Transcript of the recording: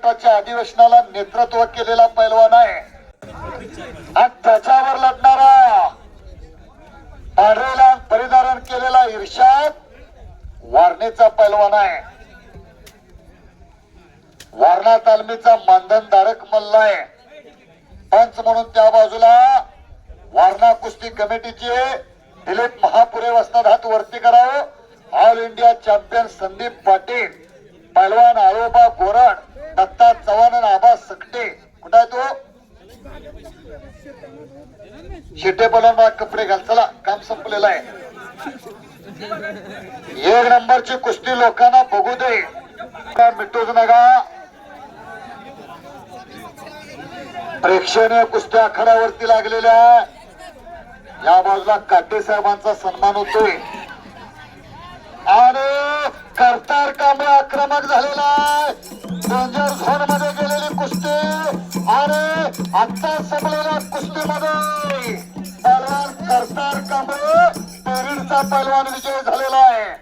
गटाच्या अधिवेशनाला नेतृत्व केलेला पैलवान आहे. आणि त्याच्यावर लढणारा पांढरेला परिधारण केलेला इर्षाद वारणेचा पैलवान आहे. वारणा तालमीचा मानधनधारक मल्ल आहे. पंच म्हणून त्या बाजूला वारणा कुस्ती कमिटीचे दिलीप महापुरे वसनात हात वरती करावं. All India champion Sandeep Patil पैलवान आरोबा गोरड सकटे कुठं आहे तो? शिटे बोलून मला कपडे घाल. चला काम संपलेलं आहे. एक नंबरची कुस्ती लोकांना बघू दे. काय मिटूच नका प्रेक्षणीय कुस्त्या आखाड्यावरती लागलेल्या या बाजूला काटे साहेबांचा सन्मान होतोय. आणि करतार कांबळे आक्रमक झालेला डेंजर झोनमध्ये कुस्ती अरे आता संपलेल्या कुस्तीमध्ये. पलवान करतार कांबळे पेरीडचा पलवान विजय झालेला आहे.